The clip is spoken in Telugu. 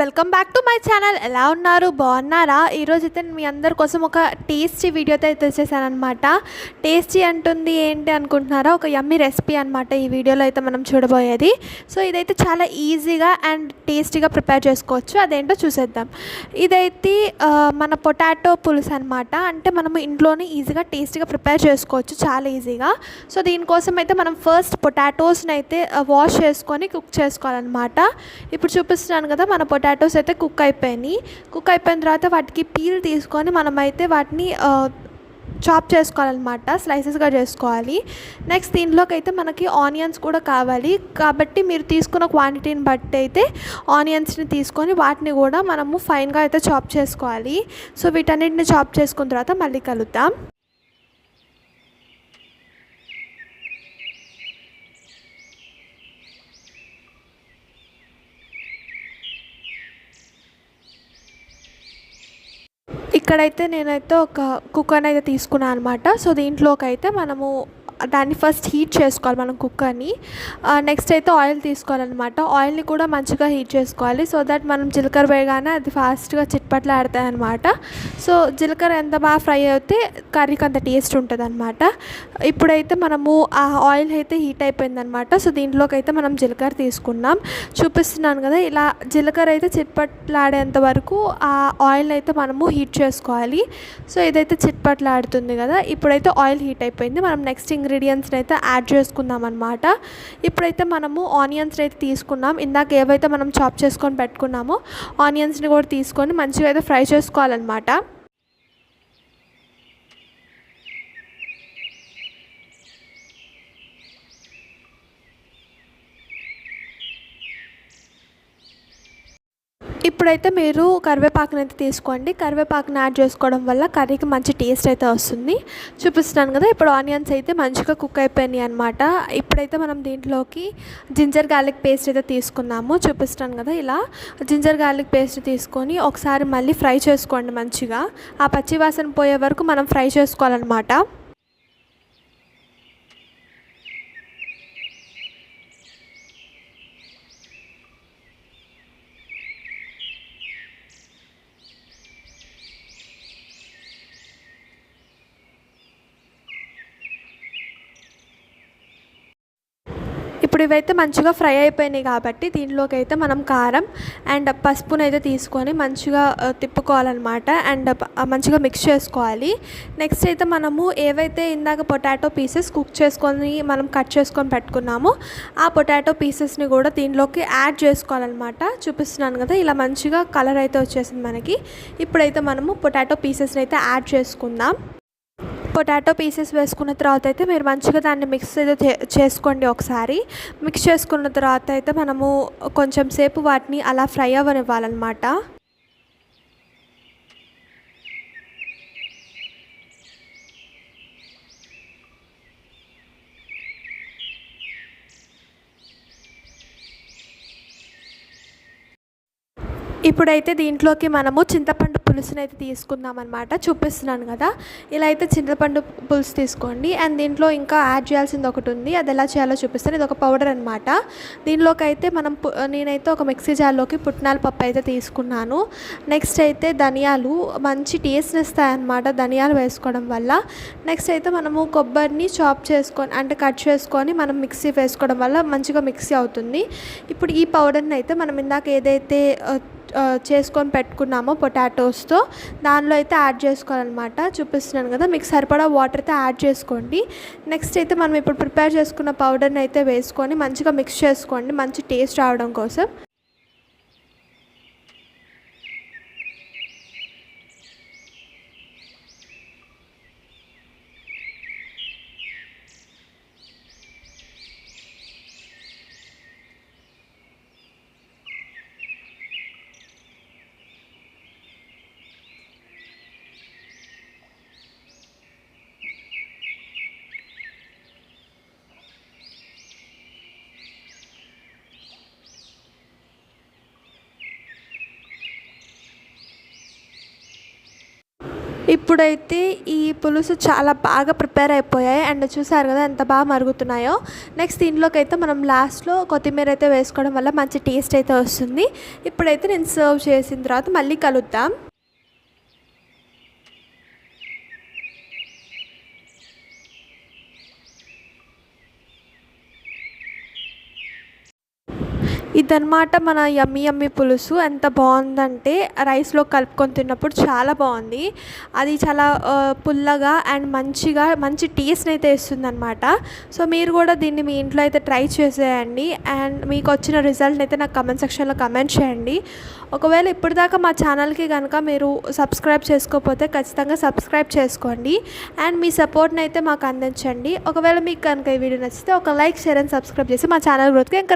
Welcome back to my channel ఎలా ఉన్నారు? బాగున్నారా? ఈరోజు అయితే మీ అందరి కోసం ఒక టేస్టీ వీడియోతో అయితే వచ్చేసాను అనమాట టేస్టీ అంటుంది ఏంటి అనుకుంటున్నారా? ఒక యమ్మీ రెసిపీ అనమాట ఈ వీడియోలో అయితే మనం చూడబోయేది. సో ఇదైతే చాలా ఈజీగా అండ్ టేస్టీగా ప్రిపేర్ చేసుకోవచ్చు. అదేంటో చూసేద్దాం. ఇదైతే మన పొటాటో పులుసు అనమాట అంటే మనము ఇంట్లోనే ఈజీగా టేస్టీగా ప్రిపేర్ చేసుకోవచ్చు. చాలా ఈజీగా సో దీనికోసం అయితే మనం ఫస్ట్ పొటాటోస్ని అయితే వాష్ చేసుకొని కుక్ చేసుకోవాలన్నమాట. ఇప్పుడు చూపిస్తున్నాను కదా మన పొటాటోస్ అయితే కుక్ అయిపోయినాయి. కుక్ అయిపోయిన తర్వాత వాటికి పీల్ తీసుకొని మనమైతే వాటిని చాప్ చేసుకోవాలన్నమాట స్లైసెస్గా చేసుకోవాలి. నెక్స్ట్ దీంట్లోకి అయితే మనకి ఆనియన్స్ కూడా కావాలి. కాబట్టి మీరు తీసుకున్న క్వాంటిటీని బట్టి అయితే ఆనియన్స్ని తీసుకొని వాటిని కూడా మనము ఫైన్గా అయితే చాప్ చేసుకోవాలి. సో వీటన్నిటిని చాప్ చేసుకున్న తర్వాత మళ్ళీ కలుద్దాం. ఇక్కడైతే నేనైతే ఒక కుక్కర్ని అయితే తీసుకున్నాను అనమాట సో దీంట్లోకి అయితే మనము దాన్ని ఫస్ట్ హీట్ చేసుకోవాలి మనం కుక్కర్ని. నెక్స్ట్ అయితే ఆయిల్ తీసుకోవాలన్నమాట. ఆయిల్ని కూడా మంచిగా హీట్ చేసుకోవాలి. సో దట్ మనం జీలకర్ర వేయగానే అది ఫాస్ట్గా చిట్పట్లు ఆడతాయి అనమాట సో జీలకర్ర ఎంత బాగా ఫ్రై అయితే కర్రీకి అంత టేస్ట్ ఉంటుంది అనమాట ఇప్పుడైతే మనము ఆ ఆయిల్ అయితే హీట్ అయిపోయిందనమాట సో దీంట్లోకి అయితే మనం జీలకర్ర తీసుకున్నాం. చూపిస్తున్నాను కదా ఇలా జీలకర్ర అయితే చిట్పట్లాడేంత వరకు ఆ ఆయిల్ అయితే మనము హీట్ చేసుకోవాలి. సో ఇదైతే చిట్పట్లాడుతుంది కదా ఇప్పుడైతే ఆయిల్ హీట్ అయిపోయింది. మనం నెక్స్ట్ ఇంగ్రీడియంట్స్ని అయితే యాడ్ చేసుకుందాం అనమాట ఇప్పుడైతే మనము ఆనియన్స్ని అయితే తీసుకున్నాం. ఇందాక ఏవైతే మనం చాప్ చేసుకొని పెట్టుకున్నామో ఆనియన్స్ని కూడా తీసుకొని మంచిగా అయితే ఫ్రై చేసుకోవాలన్నమాట. ఇప్పుడైతే మీరు కరివేపాకుని అయితే తీసుకోండి. కరివేపాకుని యాడ్ చేసుకోవడం వల్ల కర్రీకి మంచి టేస్ట్ అయితే వస్తుంది. చూపిస్తున్నాను కదా ఇప్పుడు ఆనియన్స్ అయితే మంచిగా కుక్ అయిపోయినాయి అనమాట ఇప్పుడైతే మనం దీంట్లోకి జింజర్ గార్లిక్ పేస్ట్ అయితే తీసుకున్నాము చూపిస్తాను కదా ఇలా. జింజర్ గార్లిక్ పేస్ట్ తీసుకొని ఒకసారి మళ్ళీ ఫ్రై చేసుకోండి మంచిగా. ఆ పచ్చి వాసన పోయే వరకు మనం ఫ్రై చేసుకోవాలన్నమాట. ఇప్పుడు ఇవైతే మంచిగా ఫ్రై అయిపోయినాయి కాబట్టి దీంట్లోకి అయితే మనం కారం అండ్ పసుపునైతే తీసుకొని మంచిగా తిప్పుకోవాలన్నమాట అండ్ మంచిగా మిక్స్ చేసుకోవాలి. నెక్స్ట్ అయితే మనము ఏవైతే ఇందాక పొటాటో పీసెస్ కుక్ చేసుకొని మనం కట్ చేసుకొని పెట్టుకున్నామో ఆ పొటాటో పీసెస్ని కూడా దీంట్లోకి యాడ్ చేసుకోవాలన్నమాట. చూపిస్తున్నాను కదా ఇలా మంచిగా కలర్ అయితే వచ్చేసింది మనకి. ఇప్పుడైతే మనము పొటాటో పీసెస్ని అయితే యాడ్ చేసుకుందాం. పొటాటో పీసెస్ వేసుకున్న తర్వాత అయితే మీరు మంచిగా దాన్ని మిక్స్ అయితే చే- చేసుకోండి ఒకసారి. మిక్స్ చేసుకున్న తర్వాత అయితే మనము కొంచెం సేపు వాటిని అలా ఫ్రై అవ్వనివ్వాలన్నమాట. ఇప్పుడైతే దీంట్లోకి మనము చింతపండు పులుసుని అయితే తీసుకుందాం అనమాట చూపిస్తున్నాను కదా. ఇలా అయితే చింతపండు పులుసు తీసుకోండి. అండ్ దీంట్లో ఇంకా యాడ్ చేయాల్సింది ఒకటి ఉంది. అది ఎలా చేయాలో చూపిస్తాను. ఇది ఒక పౌడర్ అనమాట దీనిలోకి అయితే మనం నేనైతే ఒక మిక్సీ జార్లోకి పుట్నాల పప్పు అయితే తీసుకున్నాను. నెక్స్ట్ అయితే ధనియాలు. మంచి టేస్ట్ని ఇస్తాయన్నమాట ధనియాలు వేసుకోవడం వల్ల. నెక్స్ట్ అయితే మనము కొబ్బరిని చాప్ చేసుకొని అంటే కట్ చేసుకొని మనం మిక్సీ వేసుకోవడం వల్ల మంచిగా మిక్సీ అవుతుంది. ఇప్పుడు ఈ పౌడర్ని అయితే మనం ఇందాక ఏదైతే చేసుకొని పెట్టుకున్నామో పొటాటోస్తో దానిలో అయితే యాడ్ చేసుకోవాలన్నమాట. చూపిస్తున్నాను కదా మీకు సరిపడా వాటర్ అయితే యాడ్ చేసుకోండి. నెక్స్ట్ అయితే మనం ఇప్పుడు ప్రిపేర్ చేసుకున్న పౌడర్ని అయితే వేసుకొని మంచిగా మిక్స్ చేసుకోండి. మంచి టేస్ట్ రావడం కోసం. ఇప్పుడైతే ఈ పులుసు చాలా బాగా ప్రిపేర్ అయిపోయాయి అండ్ చూసారు కదా ఎంత బాగా మరుగుతున్నాయో. నెక్స్ట్ దీంట్లోకి అయితే మనం లాస్ట్లో కొత్తిమీర అయితే వేసుకోవడం వల్ల మంచి టేస్ట్ అయితే వస్తుంది. ఇప్పుడైతే నేను సర్వ్ చేసిన తర్వాత మళ్ళీ కలుద్దాం. ఇదన్నమాట మన యమ్మి యమ్మి పులుసు. ఎంత బాగుందంటే రైస్లో కలుపుకొని తిన్నప్పుడు చాలా బాగుంది. అది చాలా పుల్లగా అండ్ మంచిగా మంచి టేస్ట్ని అయితే ఇస్తుంది అనమాట సో మీరు కూడా దీన్ని మీ ఇంట్లో అయితే ట్రై చేసేయండి. అండ్ మీకు వచ్చిన రిజల్ట్ని అయితే నాకు కమెంట్ సెక్షన్లో కమెంట్ చేయండి. ఒకవేళ ఇప్పటిదాకా మా ఛానల్కి కనుక మీరు సబ్స్క్రైబ్ చేసుకోకపోతే ఖచ్చితంగా సబ్స్క్రైబ్ చేసుకోండి. అండ్ మీ సపోర్ట్ని అయితే మాకు అందించండి. ఒకవేళ మీకు కనుక ఈ వీడియో నచ్చితే ఒక లైక్ షేర్ అండ్ సబ్స్క్రైబ్ చేసి మా ఛానల్ గ్రోత్కి ఎంకరేజ్